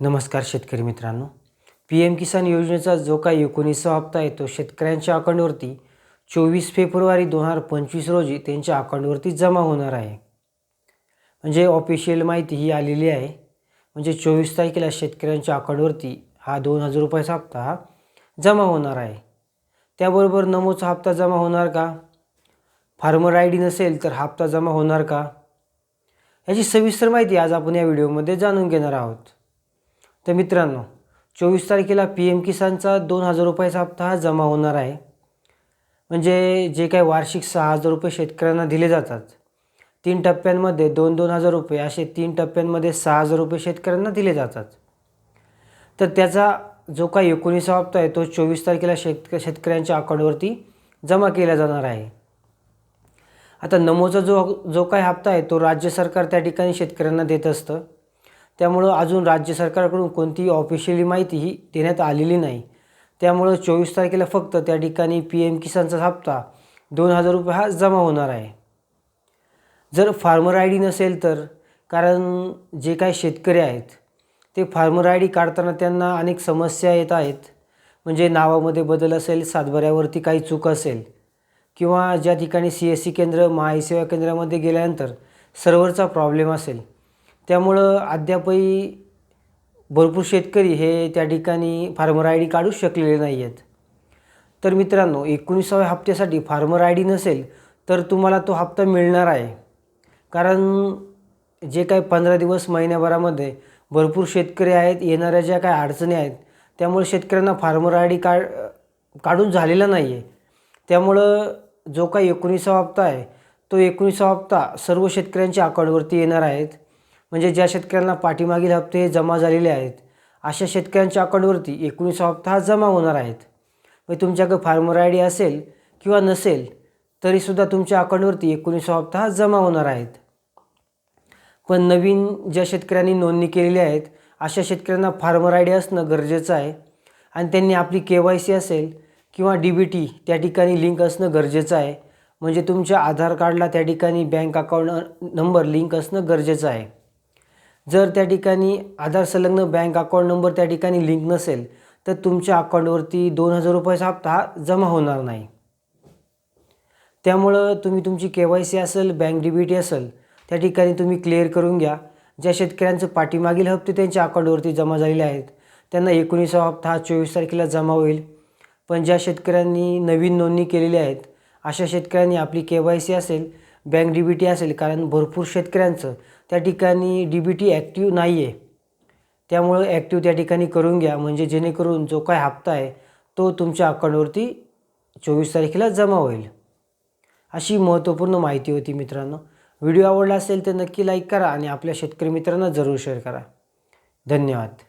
नमस्कार शेतकरी मित्रांनो. पी एम किसान योजनेचा जो काही एकोणीसवा हप्ता आहे तो शेतकऱ्यांच्या अकाउंटवरती चोवीस फेब्रुवारी दोन हजार पंचवीस रोजी त्यांच्या अकाउंटवरती जमा होणार आहे. म्हणजे ऑफिशियल माहिती ही आलेली आहे. म्हणजे चोवीस तारखेला शेतकऱ्यांच्या अकाउंटवरती हा दोन हजार रुपयाचा हप्ता हा जमा होणार आहे. त्याबरोबर नमोचा हप्ता जमा होणार का? फार्मर आय डी नसेल तर हप्ता जमा होणार का? याची सविस्तर माहिती आज आपण या व्हिडिओमध्ये जाणून घेणार आहोत. तर मित्रांनो चोवीस तारखेला पी एम किसानचा दोन हजार रुपयाचा हप्ता हा जमा होणार आहे. म्हणजे जे काही वार्षिक सहा हजार रुपये शेतकऱ्यांना दिले जातात तीन टप्प्यांमध्ये दोन दोन हजार रुपये असे तीन टप्प्यांमध्ये सहा हजार रुपये शेतकऱ्यांना दिले जातात. तर त्याचा जो काही एकोणीसा हप्ता आहे तो चोवीस तारखेला शेतक शेतकऱ्यांच्या अकाउंटवरती जमा केला जाणार आहे. आता नमोचा जो जो काही हप्ता आहे तो राज्य सरकार त्या ठिकाणी शेतकऱ्यांना देत असतं. त्यामुळं अजून राज्य सरकारकडून कोणतीही ऑफिशियली माहिती ही देण्यात आलेली नाही. त्यामुळं चोवीस तारखेला फक्त त्या ठिकाणी पी एम किसानचा हप्ता दोन हजार रुपये हा जमा होणार आहे. जर फार्मर आय डी नसेल तर कारण जे काही शेतकरी आहेत ते फार्मर आय डी काढताना त्यांना अनेक समस्या येत आहेत. म्हणजे नावामध्ये बदल असेल सातबाऱ्यावरती काही चूक असेल किंवा ज्या ठिकाणी सी एस सी केंद्र महाई सेवा केंद्रामध्ये गेल्यानंतर सर्व्हरचा प्रॉब्लेम असेल त्यामुळं अद्यापही भरपूर शेतकरी हे त्या ठिकाणी फार्मर आय डी काढू शकलेले नाही आहेत तर मित्रांनो एकोणीसाव्या हप्त्यासाठी फार्मर आय डी नसेल तर तुम्हाला तो हप्ता मिळणार आहे. कारण जे काही पंधरा दिवस महिन्याभरामध्ये भरपूर शेतकरी आहेत येणाऱ्या ज्या काही अडचणी आहेत त्यामुळे शेतकऱ्यांना फार्मर आय डी काढ काढून झालेला नाही आहे त्यामुळं जो काही एकोणीसावा हप्ता आहे तो एकोणीसावा हप्ता सर्व शेतकऱ्यांच्या अकाउंटवरती येणार आहेत. म्हणजे ज्या शेतकऱ्यांना पाठीमागील हप्ते हे जमा झालेले आहेत अशा शेतकऱ्यांच्या अकाउंटवरती एकोणीसावा हप्ता हा जमा होणार आहेत. मग तुमच्याकडे फार्मर आय डी असेल किंवा नसेल तरीसुद्धा तुमच्या अकाउंटवरती एकोणीसावा हप्ता हा जमा होणार आहेत. पण नवीन ज्या शेतकऱ्यांनी नोंदणी केलेली आहेत अशा शेतकऱ्यांना फार्मर आय डी असणं गरजेचं आहे. आणि त्यांनी आपली के वाय सी असेल किंवा डी बी टी त्या ठिकाणी लिंक असणं गरजेचं आहे. म्हणजे तुमच्या आधार कार्डला त्या ठिकाणी बँक अकाउंट नंबर लिंक असणं गरजेचं आहे. जर त्या ठिकाणी आधार संलग्न बँक अकाउंट नंबर त्या ठिकाणी लिंक नसेल तर तुमच्या अकाउंटवरती दोन हजार रुपयाचा हप्ता हा जमा होणार नाही. त्यामुळं तुम्ही तुमची के वाय सी असेल बँक डीबीटी असेल त्या ठिकाणी तुम्ही क्लिअर करून घ्या. ज्या शेतकऱ्यांचं पाठीमागील हप्ते त्यांच्या अकाउंटवरती जमा झालेले आहेत त्यांना एकोणीसावा हप्ता हा चोवीस तारखेला जमा होईल. पण ज्या शेतकऱ्यांनी नवीन नोंदणी केलेली आहेत अशा शेतकऱ्यांनी आपली के वाय सी असेल बँक डी बी टी असेल कारण भरपूर शेतकऱ्यांचं त्या ठिकाणी डी बी टी ॲक्टिव्ह नाही आहे त्यामुळं ॲक्टिव्ह त्या ठिकाणी करून घ्या म्हणजे जेणेकरून जो काय हप्ता आहे तो तुमच्या अकाउंटवरती चोवीस तारखेला जमा होईल. अशी महत्त्वपूर्ण माहिती होती मित्रांनो. व्हिडिओ आवडला असेल तर नक्की लाईक करा आणि आपल्या शेतकरी मित्रांना जरूर शेअर करा. धन्यवाद.